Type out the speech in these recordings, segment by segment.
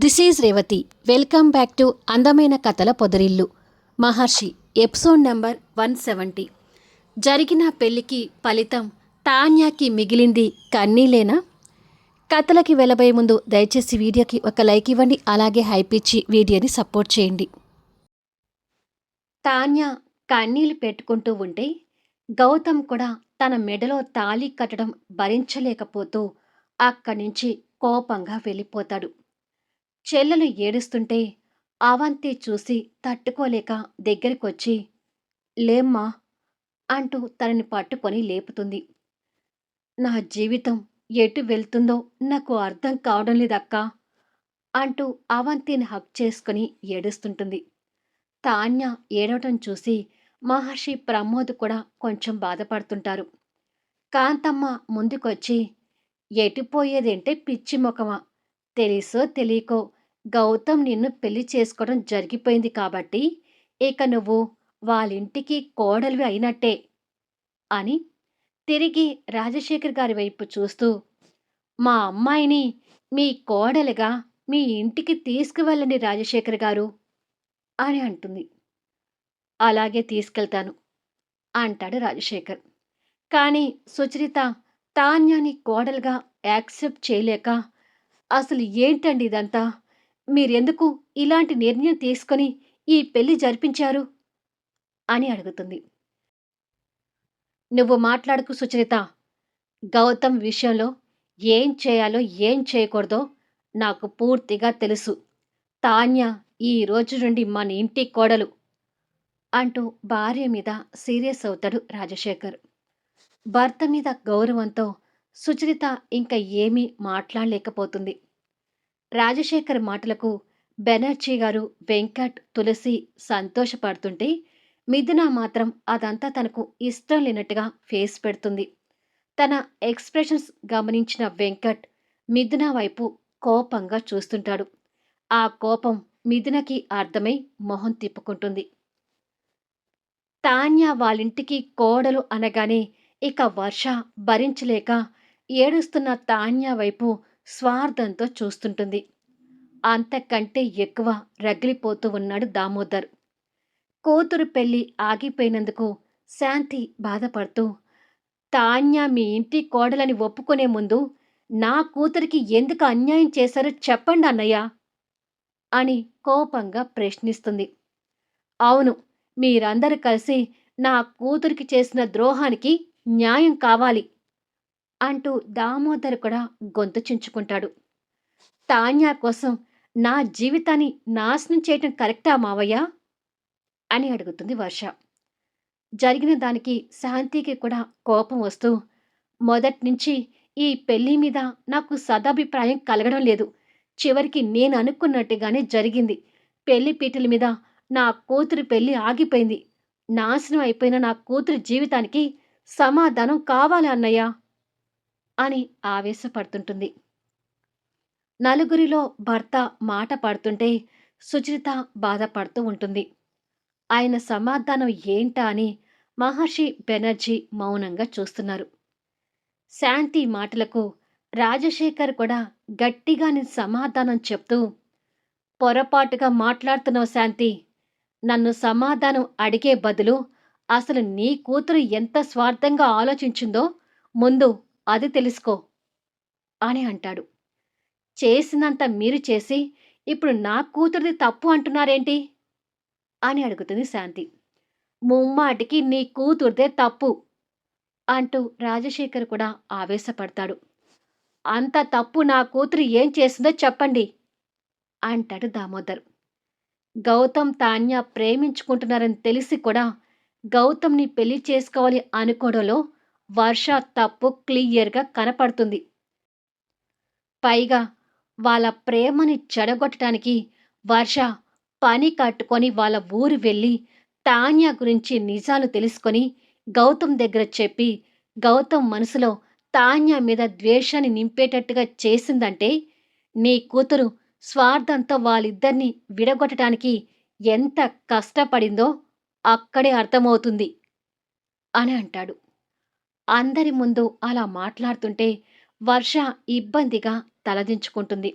This is Revathi welcome back to అందమైన కథల పొదరిల్లు Maharshi episode number one seventy జరిగిన పెళ్ళికి ఫలితం తాన్యాకి మిగిలింది కన్నీలేనా కథలకి వెళ్ళబోయే ముందు దయచేసి వీడియోకి ఒక లైక్ ఇవ్వండి అలాగే హైప్ ఇచ్చి వీడియోని సపోర్ట్ చేయండి తాన్య కన్నీళ్ళు పెట్టుకుంటూ ఉంటే గౌతమ్ కూడా తన మెడలో తాళి కట్టడం భరించలేకపోతూ అక్కడి నుంచి కోపంగా వెళ్ళిపోతాడు చెల్లెలు ఏడుస్తుంటే అవంతి చూసి తట్టుకోలేక దగ్గరికొచ్చి లేమ్మా అంటూ తనని పట్టుకొని లేపుతుంది. నా జీవితం ఎటు వెళ్తుందో నాకు అర్థం కావడం లేదక్కా అంటూ అవంతిని హక్ చేసుకుని ఏడుస్తుంటుంది. తాన్య ఏడవటం చూసి మహర్షి ప్రమోద్ కూడా కొంచెం బాధపడుతుంటారు. కాంతమ్మ ముందుకొచ్చి ఎటుపోయేదేంటే పిచ్చి ముఖమా? తెలుసో తెలియకో గౌతమ్ నిన్ను పెళ్ళి చేసుకోవడం జరిగిపోయింది కాబట్టి ఇక నువ్వు వాళ్ళింటికి కోడలివి అయినట్టే అని తిరిగి రాజశేఖర్ గారి వైపు చూస్తూ మా అమ్మాయిని మీ కోడలిగా మీ ఇంటికి తీసుకువెళ్ళండి రాజశేఖర్ గారు అని అంటుంది. అలాగే తీసుకెళ్తాను అంటాడు రాజశేఖర్. కానీ సుచరిత తాన్యాని కోడలుగా యాక్సెప్ట్ చేయలేక అసలు ఏంటండి ఇదంతా? మీరెందుకు ఇలాంటి నిర్ణయం తీసుకొని ఈ పెళ్ళి జరిపించారు? అని అడుగుతుంది. నువ్వు మాట్లాడుకు సుచరిత. గౌతమ్ విషయంలో ఏం చేయాలో ఏం చేయకూడదో నాకు పూర్తిగా తెలుసు. తాన్య ఈ రోజు నుండి మన ఇంటి కోడలు అంటూ భార్య మీద సీరియస్ అవుతాడు రాజశేఖర్. భర్త మీద గౌరవంతో సుచరిత ఇంకా ఏమీ మాట్లాడలేకపోతుంది. రాజశేఖర్ మాటలకు బెనర్జీ గారు వెంకట్ తులసి సంతోషపడుతుంటే మిథున మాత్రం అదంతా తనకు ఇష్టం లేనట్టుగా ఫేస్ పెడుతుంది. తన ఎక్స్ప్రెషన్స్ గమనించిన వెంకట్ మిథున వైపు కోపంగా చూస్తుంటాడు. ఆ కోపం మిథునకి అర్థమై మొహం తిప్పుకుంటుంది. తాన్య వాళ్ళింటికి కోడలు అనగానే ఇక వర్ష భరించలేక ఏడుస్తున్న తాన్యా వైపు స్వార్థంతో చూస్తుంటుంది. అంతకంటే ఎక్కువ రగిలిపోతూ ఉన్నాడు దామోదర్. కూతురు పెళ్ళి ఆగిపోయినందుకు శాంతి బాధపడుతూ తాన్య మీ ఇంటి కోడలని ఒప్పుకునే ముందు నా కూతురికి ఎందుకు అన్యాయం చేశారో చెప్పండి అన్నయ్య అని కోపంగా ప్రశ్నిస్తుంది. అవును మీరందరూ కలిసి నా కూతురికి చేసిన ద్రోహానికి న్యాయం కావాలి. అంటూ దామోదర్ కూడా గొంతు చించుకుంటాడు. తాన్యా కోసం నా జీవితాన్ని నాశనం చేయటం కరెక్టా మావయ్య? అని అడుగుతుంది వర్ష. జరిగిన దానికి శాంతికి కూడా కోపం వస్తూ మొదటి నుంచి ఈ పెళ్ళి మీద నాకు సదాభిప్రాయం కలగడం లేదు. చివరికి నేను అనుకున్నట్టుగానే జరిగింది. పెళ్ళి పీటల మీద నా కూతురు పెళ్ళి ఆగిపోయింది. నాశనం అయిపోయిన నా కూతురు జీవితానికి సమాధానం కావాలి అన్నయ్య? అని ఆవేశపడుతుంటుంది. నలుగురిలో భర్త మాట పడుతుంటే సుచరిత బాధపడుతూ ఉంటుంది. ఆయన సమాధానం ఏంటా అని మహర్షి బెనర్జీ మౌనంగా చూస్తున్నారు. శాంతి మాటలకు రాజశేఖర్ కూడా గట్టిగాని సమాధానం చెప్తూ పొరపాటుగా మాట్లాడుతున్నావు శాంతి. నన్ను సమాధానం అడిగే బదులు అసలు నీ కూతురు ఎంత స్వార్థంగా ఆలోచించిందో ముందు అది తెలుసుకో అని అంటాడు. చేసినంత మీరు చేసి ఇప్పుడు నా కూతురిది తప్పు అంటున్నారేంటి? అని అడుగుతుంది శాంతి. ముమ్మాటికి నీ కూతురిదే తప్పు అంటూ రాజశేఖర్ కూడా ఆవేశపడతాడు. అంత తప్పు నా కూతురు ఏం చేసిందో చెప్పండి అంటాడు దామోదర్. గౌతమ్ తాన్య ప్రేమించుకుంటున్నారని తెలిసి కూడా గౌతమ్ని పెళ్ళి చేసుకోవాలి అనుకోవడంలో వర్ష తప్పు క్లియర్గా కనపడుతుంది. పైగా వాళ్ళ ప్రేమని చెడగొట్టడానికి వర్ష పని కట్టుకొని వాళ్ళ ఊరు వెళ్ళి తాన్య గురించి నిజాలు తెలుసుకొని గౌతమ్ దగ్గర చెప్పి గౌతమ్ మనసులో తాన్య మీద ద్వేషాన్ని నింపేటట్టుగా చేసిందంటే నీ కూతురు స్వార్థంతో వాళ్ళిద్దరినీ విడగొట్టడానికి ఎంత కష్టపడిందో అక్కడే అర్థమవుతుంది అని అంటాడు. అందరి ముందు అలా మాట్లాడుతుంటే వర్ష ఇబ్బందిగా తలదించుకుంటుంది.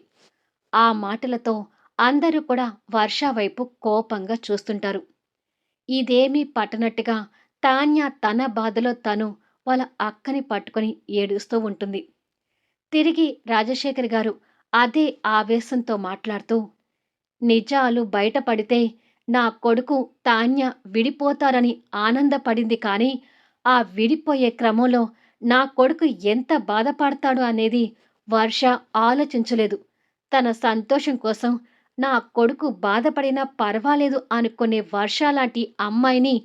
ఆ మాటలతో అందరూ కూడా వర్ష వైపు కోపంగా చూస్తుంటారు. ఇదేమీ పట్టనట్టుగా తాన్య తన బాధలో తను వాళ్ళ అక్కని పట్టుకొని ఏడుస్తూ ఉంటుంది. తిరిగి రాజశేఖర్ గారు అదే ఆవేశంతో మాట్లాడుతూ నిజాలు బయటపడితే నా కొడుకు తాన్య విడిపోతారని ఆనందపడింది కానీ ఆ విడిపోయే క్రమంలో నా కొడుకు ఎంత బాధపడతాడు అనేది వర్ష ఆలోచించలేదు. తన సంతోషం కోసం నా కొడుకు బాధపడినా పర్వాలేదు అనుకునే వర్ష లాంటి అమ్మాయిని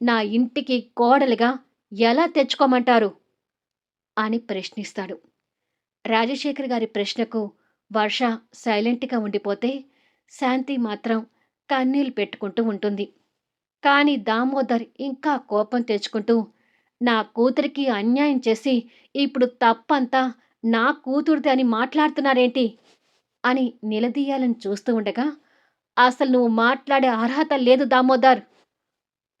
నా ఇంటికి కోడలుగా ఎలా తెచ్చుకోమంటారు? అని ప్రశ్నిస్తాడు. రాజశేఖర్ గారి ప్రశ్నకు వర్ష సైలెంట్గా ఉండిపోతే శాంతి మాత్రం కన్నీళ్ళు పెట్టుకుంటూ ఉంటుంది. కానీ దామోదర్ ఇంకా కోపం తెచ్చుకుంటూ నా కూతురికి అన్యాయం చేసి ఇప్పుడు తప్పంతా నా కూతురిది అని మాట్లాడుతున్నారేంటి? అని నిలదీయాలని చూస్తూ ఉండగా అసలు నువ్వు మాట్లాడే అర్హత లేదు దామోదర్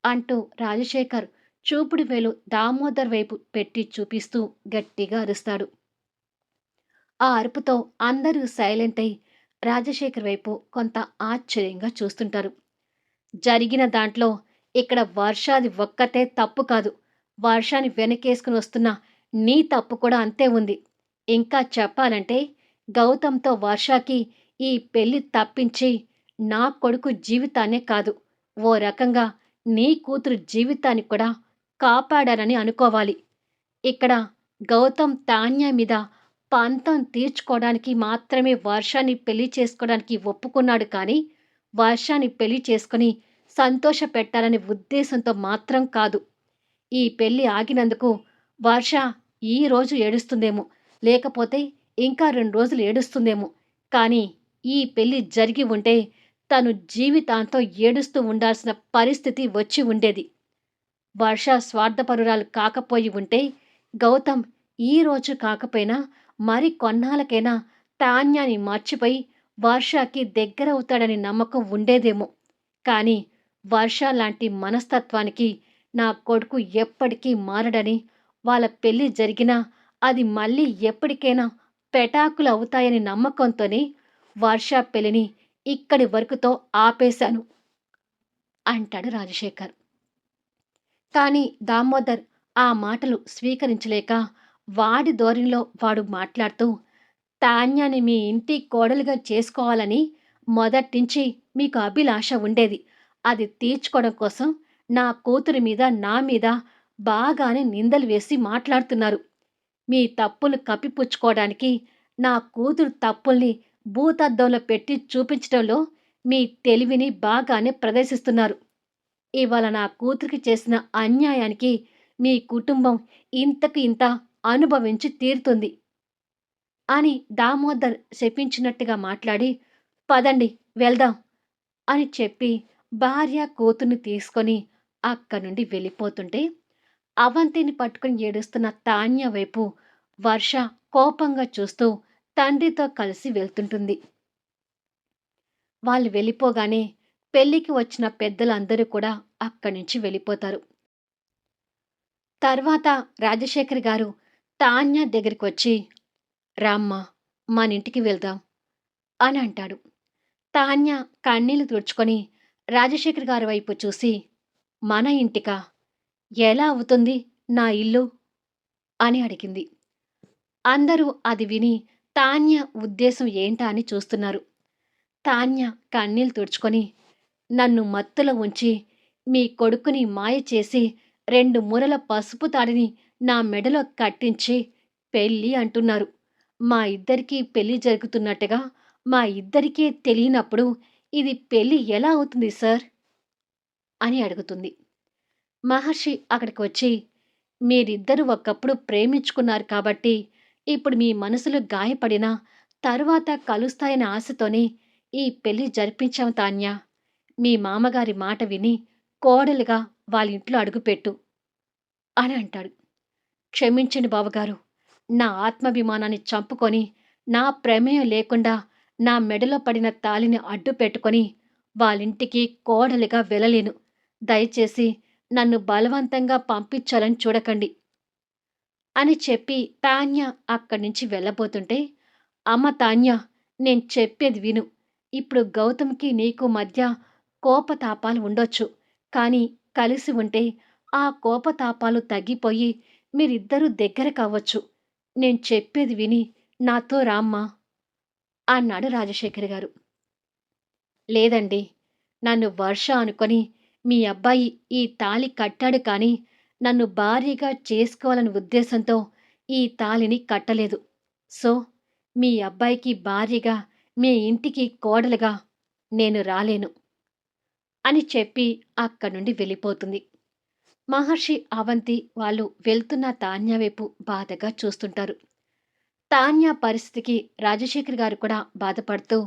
అంటూ రాజశేఖర్ చూపుడు వేలు దామోదర్ వైపు పెట్టి చూపిస్తూ గట్టిగా అరుస్తాడు. ఆ అరుపుతో అందరూ సైలెంట్ అయి రాజశేఖర్ వైపు కొంత ఆశ్చర్యంగా చూస్తుంటారు. జరిగిన దాంట్లో ఇక్కడ వర్షాది ఒక్కతే తప్పు కాదు. వర్షాన్ని వెనకేసుకుని వస్తున్న నీ తప్పు కూడా అంతే ఉంది. ఇంకా చెప్పాలంటే గౌతమ్తో వర్షాకి ఈ పెళ్ళి తప్పించి నా కొడుకు జీవితాన్నే కాదు. ఓ రకంగా నీ కూతురు జీవితాన్ని కూడా కాపాడానని అనుకోవాలి. ఇక్కడ గౌతమ్ తాన్య మీద పంతం తీర్చుకోవడానికి మాత్రమే వర్షాన్ని పెళ్ళి చేసుకోవడానికి ఒప్పుకున్నాడు కానీ వర్షాన్ని పెళ్ళి చేసుకుని సంతోష పెట్టాలనే ఉద్దేశంతో మాత్రం కాదు. ఈ పెళ్ళి ఆగినందుకు వర్ష ఈ రోజు ఏడుస్తుందేమో. లేకపోతే ఇంకా రెండు రోజులు ఏడుస్తుందేమో. కానీ ఈ పెళ్ళి జరిగి ఉంటే తను జీవితాంతం ఏడుస్తూ ఉండాల్సిన పరిస్థితి వచ్చి ఉండేది. వర్ష స్వార్థపరురాలు కాకపోయి ఉంటే గౌతమ్ ఈ రోజు కాకపోయినా మరి కొన్నాళ్ళకైనా తాన్యాన్ని మర్చిపోయి వర్షకి దగ్గర అవుతాడని నమ్మకం ఉండేదేమో. కానీ వర్ష లాంటి మనస్తత్వానికి నా కొడుకు ఎప్పటికీ మారడని వాళ్ళ పెళ్ళి జరిగినా అది మళ్ళీ ఎప్పటికైనా పెటాకులు అవుతాయని నమ్మకంతోనే వర్ష పెళ్ళిని ఇక్కడి వరకుతో ఆపేశాను అంటాడు రాజశేఖర్. కానీ దామోదర్ ఆ మాటలు స్వీకరించలేక వాడి ధోరణిలో వాడు మాట్లాడుతూ తాన్యాని మీ ఇంటి కోడలుగా చేసుకోవాలని మొదటించి మీకు అభిలాష ఉండేది. అది తీర్చుకోవడం కోసం నా కూతురి మీద నా మీద బాగానే నిందలు వేసి మాట్లాడుతున్నారు. మీ తప్పులు కప్పిపుచ్చుకోవడానికి నా కూతురు తప్పుల్ని భూతద్దంలో పెట్టి చూపించడంలో మీ తెలివిని బాగానే ప్రదర్శిస్తున్నారు. ఇవాళ నా కూతురికి చేసిన అన్యాయానికి మీ కుటుంబం ఇంతకు ఇంత అనుభవించి తీరుతుంది అని దామోదర్ శపించినట్టుగా మాట్లాడి పదండి వెళ్దాం అని చెప్పి భార్య కూతుర్ని తీసుకొని అక్కడి నుండి వెళ్ళిపోతుంటే అవంతిని పట్టుకుని ఏడుస్తున్న తాన్య వైపు వర్ష కోపంగా చూస్తూ తండ్రితో కలిసి వెళ్తుంటుంది. వాళ్ళు వెళ్ళిపోగానే పెళ్ళికి వచ్చిన పెద్దలందరూ కూడా అక్కడి నుంచి వెళ్ళిపోతారు. తర్వాత రాజశేఖర్ గారు తాన్య దగ్గరికి వచ్చి రామ్మ మన ఇంటికి వెళ్దాం అని అంటాడు. తాన్య కన్నీళ్ళు తుడుచుకొని రాజశేఖర్ గారి వైపు చూసి మన ఇంటికా? ఎలా అవుతుంది నా ఇల్లు? అని అడిగింది. అందరూ అది విని తాన్య ఉద్దేశం ఏంటా అని చూస్తున్నారు. తాన్య కన్నీళ్ళు తుడుచుకొని నన్ను మత్తులో ఉంచి మీ కొడుకుని మాయ చేసి రెండు మూరల పసుపు తాడిని నా మెడలో కట్టించి పెళ్ళి అంటున్నారు. మా ఇద్దరికీ పెళ్ళి జరుగుతున్నట్టుగా మా ఇద్దరికీ తెలియనప్పుడు ఇది పెళ్ళి ఎలా అవుతుంది సార్? అని అడుగుతుంది. మహర్షి అక్కడికి వచ్చి మీరిద్దరూ ఒకప్పుడు ప్రేమించుకున్నారు కాబట్టి ఇప్పుడు మీ మనసులు గాయపడినా తరువాత కలుస్తాయనే ఆశతోనే ఈ పెళ్ళి జరిపించాం తాన్యా మీ మామగారి మాట విని కోడలుగా వాళ్ళ ఇంట్లో అడుగుపెట్టు. అని అంటాడు. క్షమించండి బావగారు నా ఆత్మాభిమానాన్ని చంపుకొని నా ప్రమేయం లేకుండా నా మెడలో పడిన తాలిని అడ్డు పెట్టుకొని వాళ్ళింటికి కోడలిగా వెళ్ళలేను. దయచేసి నన్ను బలవంతంగా పంపించాలని చూడకండి అని చెప్పి తాన్య అక్కడి నుంచి వెళ్ళబోతుంటే అమ్మ తాన్య నేను చెప్పేది విను. ఇప్పుడు గౌతమ్కి నీకు మధ్య కోపతాపాలు ఉండొచ్చు కానీ కలిసి ఉంటే ఆ కోపతాపాలు తగ్గిపోయి మీరిద్దరూ దగ్గర కావచ్చు నేను చెప్పేది విని నాతో రామ్మా అన్నాడు రాజశేఖర్ గారు. లేదండి నన్ను వర్ష అనుకొని మీ అబ్బాయి ఈ తాళి కట్టాడు కానీ నన్ను భార్యగా చేసుకోవాలని ఉద్దేశంతో ఈ తాళిని కట్టలేదు. సో మీ అబ్బాయికి భార్యగా మీ ఇంటికి కోడలుగా నేను రాలేను అని చెప్పి అక్కడి నుండి వెళ్ళిపోతుంది. మహర్షి అవంతి వాళ్ళు వెళ్తున్న తాన్య వైపు బాధగా చూస్తుంటారు. తాన్య పరిస్థితికి రాజశేఖర్ గారు కూడా బాధపడుతూ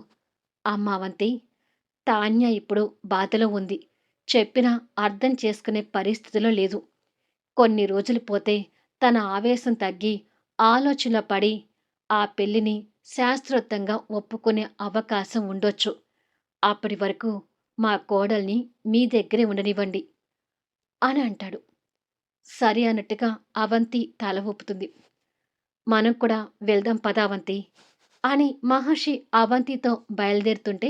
అమ్మ అవంతి తాన్య ఇప్పుడు బాధలో ఉంది. చెప్పినా అర్థం చేసుకునే పరిస్థితిలో లేదు. కొన్ని రోజులు పోతే తన ఆవేశం తగ్గి ఆలోచన పడి ఆ పెళ్ళిని శాస్త్రోత్తంగా ఒప్పుకునే అవకాశం ఉండొచ్చు. అప్పటి వరకు మా కోడల్ని మీ దగ్గరే ఉండనివ్వండి అని అంటాడు. సరి అన్నట్టుగా అవంతి తల ఊపుతుంది. మనం కూడా వెళ్దాం పదావంతి అని మహర్షి అవంతితో బయలుదేరుతుంటే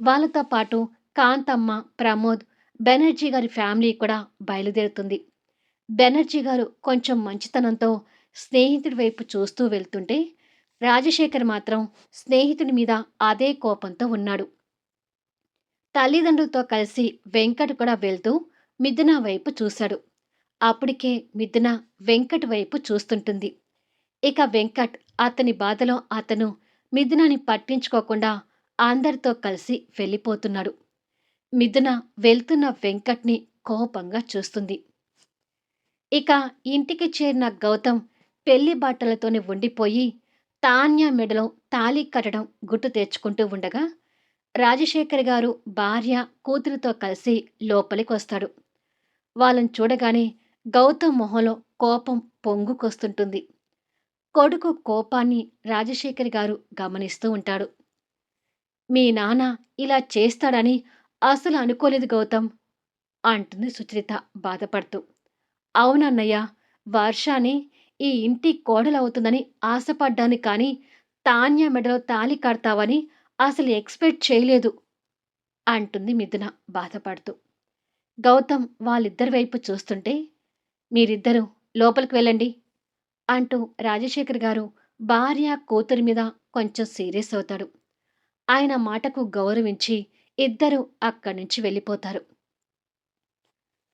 వాళ్ళతో పాటు కాంతమ్మ ప్రమోద్ బెనర్జీ గారి ఫ్యామిలీ కూడా బయలుదేరుతుంది. బెనర్జీ గారు కొంచెం మంచితనంతో స్నేహితుడి వైపు చూస్తూ వెళ్తుంటే రాజశేఖర్ మాత్రం స్నేహితుడి మీద అదే కోపంతో ఉన్నాడు. తల్లిదండ్రులతో కలిసి వెంకట్ కూడా వెళ్తూ మిథున వైపు చూశాడు. అప్పటికే మిథున వెంకట్ వైపు చూస్తుంటుంది. ఇక వెంకట్ అతని బాధలో అతను మిథునాని పట్టించుకోకుండా అందరితో కలిసి వెళ్ళిపోతున్నాడు. మిథున వెళ్తున్న వెంకట్ని కోపంగా చూస్తుంది. ఇక ఇంటికి చేరిన గౌతమ్ పెళ్ళి బట్టలతోనే ఉండిపోయి తాన్య మెడలో తాళి కట్టడం గుట్టు తెచ్చుకుంటూ ఉండగా రాజశేఖర్ గారు భార్య కూతురితో కలిసి లోపలికి వస్తాడు. వాళ్ళని చూడగానే గౌతమ్ మొహంలో కోపం పొంగుకొస్తుంటుంది. కొడుకు కోపాన్ని రాజశేఖర్ గారు గమనిస్తూ ఉంటాడు. మీ నాన్న ఇలా చేస్తాడని అసలు అనుకోలేదు గౌతమ్ అంటుంది సుచరిత బాధపడుతూ. అవునన్నయ్య వర్షాని ఈ ఇంటి కోడలవుతుందని ఆశపడ్డాను కానీ తాన్య మెడలో తాలి కడతావని అసలు ఎక్స్పెక్ట్ చేయలేదు అంటుంది మిథున బాధపడుతూ. గౌతమ్ వాళ్ళిద్దరి వైపు చూస్తుంటే మీరిద్దరూ లోపలికి వెళ్ళండి అంటూ రాజశేఖర్ గారు భార్య కూతురి మీద కొంచెం సీరియస్ అవుతాడు. ఆయన మాటకు గౌరవించి ఇద్దరూ అక్కడి నుంచి వెళ్ళిపోతారు.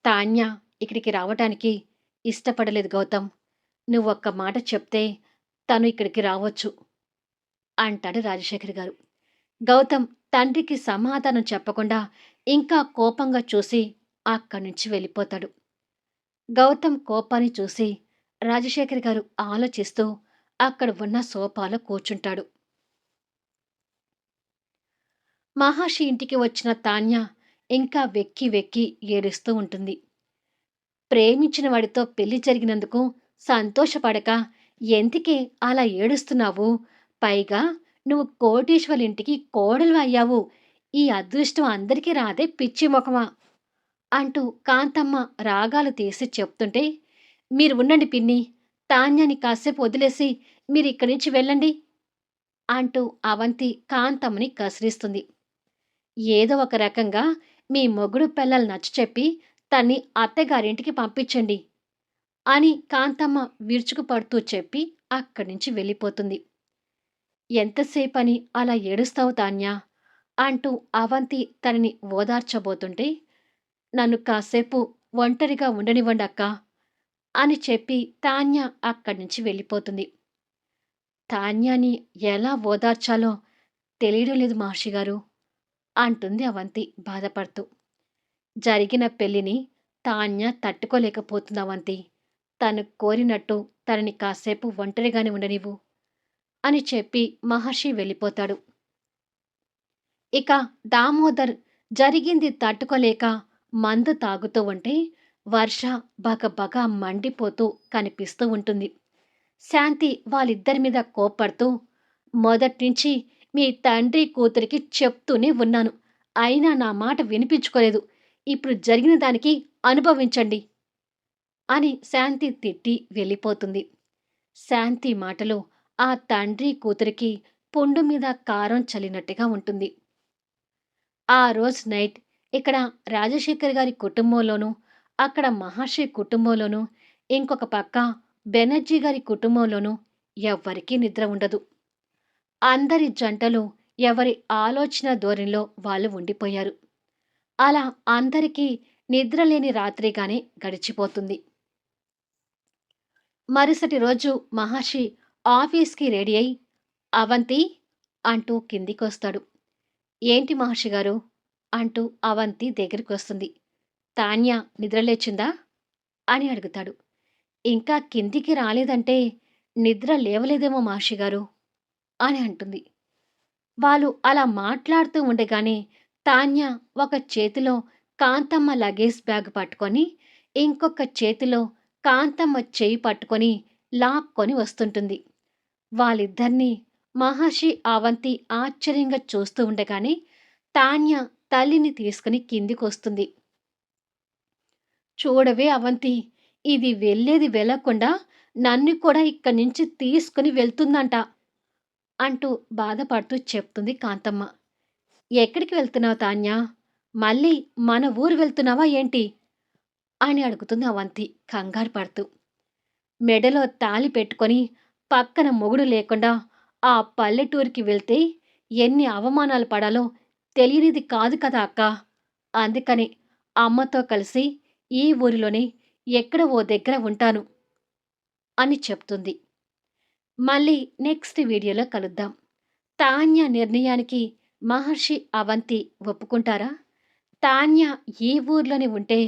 తాన్య ఇక్కడికి రావటానికి ఇష్టపడలేదు గౌతమ్. నువ్వు ఒక్క మాట చెప్తే తను ఇక్కడికి రావచ్చు అంటాడు రాజశేఖర్ గారు. గౌతమ్ తండ్రికి సమాధానం చెప్పకుండా ఇంకా కోపంగా చూసి అక్కడి నుంచి వెళ్ళిపోతాడు. గౌతమ్ కోపాన్ని చూసి రాజశేఖర్ గారు ఆలోచిస్తూ అక్కడ ఉన్న సోఫాలో కూర్చుంటాడు. మహాషి ఇంటికి వచ్చిన తాన్య ఇంకా వెక్కి వెక్కి ఏడుస్తూ ఉంటుంది. ప్రేమించిన వాడితో పెళ్ళి జరిగినందుకు సంతోషపడక ఎందుకే అలా ఏడుస్తున్నావు? పైగా నువ్వు కోటేశ్వర్ ఇంటికి కోడలు అయ్యావు. ఈ అదృష్టం అందరికీ రాదే పిచ్చి ముఖమా అంటూ కాంతమ్మ రాగాలు తీసి చెప్తుంటే మీరు ఉండండి పిన్ని తాన్యాని కాసేపు వదిలేసి మీరు ఇక్కడి నుంచి వెళ్ళండి అంటూ అవంతి కాంతమ్మని కసిరిస్తుంది. ఏదో ఒక రకంగా మీ మొగుడు పిల్లలు నచ్చచెప్పి తన్ని అత్తగారింటికి పంపించండి అని కాంతమ్మ విరుచుకుపడుతూ చెప్పి అక్కడి నుంచి వెళ్ళిపోతుంది. ఎంతసేపని అలా ఏడుస్తావు తాన్యా? అంటూ అవంతి తనని ఓదార్చబోతుంటే నన్ను కాసేపు ఒంటరిగా ఉండనివ్వండి అక్క అని చెప్పి తాన్య అక్కడి నుంచి వెళ్ళిపోతుంది. తాన్యాని ఎలా ఓదార్చాలో తెలియడం లేదు మహర్షి గారు అంటుంది అవంతి బాధపడుతూ. జరిగిన పెళ్ళిని తాన్య తట్టుకోలేకపోతుంది అవంతి తను కోరినట్టు తనని కాసేపు ఒంటరిగానే ఉండనివ్వు అని చెప్పి మహర్షి వెళ్ళిపోతాడు. ఇక దామోదర్ జరిగింది తట్టుకోలేక మందు తాగుతూ ఉంటే వర్ష బగబగ మండిపోతూ కనిపిస్తూ ఉంటుంది. శాంతి వాళ్ళిద్దరి మీద కోప్పడుతూ మొదట్నుంచి మీ తండ్రి కూతురికి చెప్తూనే ఉన్నాను. అయినా నా మాట వినిపించుకోలేదు. ఇప్పుడు జరిగిన దానికి అనుభవించండి అని శాంతి తిట్టి వెళ్ళిపోతుంది. శాంతి మాటలు ఆ తండ్రి కూతురికి పుండు మీద కారం చల్లినట్టుగా ఉంటుంది. ఆ రోజు నైట్ ఇక్కడ రాజశేఖర్ గారి కుటుంబంలోనూ అక్కడ మహర్షి కుటుంబంలోనూ ఇంకొక పక్క బెనర్జీ గారి కుటుంబంలోనూ ఎవ్వరికీ నిద్ర ఉండదు. అందరి జంటలు ఎవరి ఆలోచన ధోరణిలో వాళ్ళు ఉండిపోయారు. అలా అందరికీ నిద్రలేని రాత్రిగానే గడిచిపోతుంది. మరుసటి రోజు మహర్షి ఆఫీస్కి రెడీ అయి అవంతి అంటూ కిందికొస్తాడు. ఏంటి మహర్షి గారు? అంటూ అవంతి దగ్గరికి వస్తుంది తాన్య నిద్రలేచిందా? అని అడుగుతాడు. ఇంకా కిందికి రాలేదంటే నిద్ర లేవలేదేమో మహర్షి గారు. అని అంటుంది. వాళ్ళు అలా మాట్లాడుతూ ఉండగానే తాన్య ఒక చేతిలో కాంతమ్మ లగేజ్ బ్యాగ్ పట్టుకొని ఇంకొక చేతిలో కాంతమ్మ చేయి పట్టుకొని లాక్కొని వస్తుంటుంది. వాళ్ళిద్దరినీ మహర్షి అవంతి ఆశ్చర్యంగా చూస్తూ ఉండగానే తాన్య తల్లిని తీసుకుని కిందికి వస్తుంది చూడవే అవంతి ఇది వెళ్ళేది వెళ్ళకుండా నన్ను కూడా ఇక్కడి నుంచి తీసుకుని వెళ్తుందంట. అంటూ బాధపడుతూ చెప్తుంది కాంతమ్మ. ఎక్కడికి వెళ్తున్నావు తాన్యా? మళ్ళీ మన ఊరు వెళ్తున్నావా ఏంటి? అని అడుగుతుంది అవంతి కంగారు పడుతూ. మెడలో తాలి పెట్టుకొని పక్కన మొగుడు లేకుండా ఆ పల్లెటూరికి వెళ్తే ఎన్ని అవమానాలు పడాలో తెలియనిది కాదు కదా అక్క. అందుకని అమ్మతో కలిసి ఈ ఊరిలోనే ఎక్కడ ఓ దగ్గర ఉంటాను అని చెప్తుంది. మళ్ళీ నెక్స్ట్ వీడియోలో కలుద్దాం. తాన్య నిర్ణయానికి మహర్షి అవంతి ఒప్పుకుంటారా? తాన్య ఈ ఊర్లోనే ఉంటే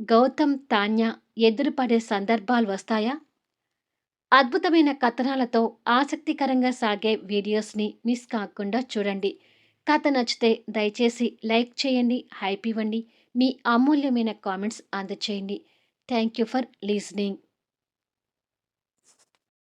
గౌతమ్ తాన్య ఎదురుపడే సందర్భాలు వస్తాయా? అద్భుతమైన కథనాలతో ఆసక్తికరంగా సాగే వీడియోస్ని మిస్ కాకుండా చూడండి. కథ నచ్చితే దయచేసి లైక్ చేయండి హైప్ ఇవ్వండి. మీ అమూల్యమైన comments అందచేయండి. Thank you for listening.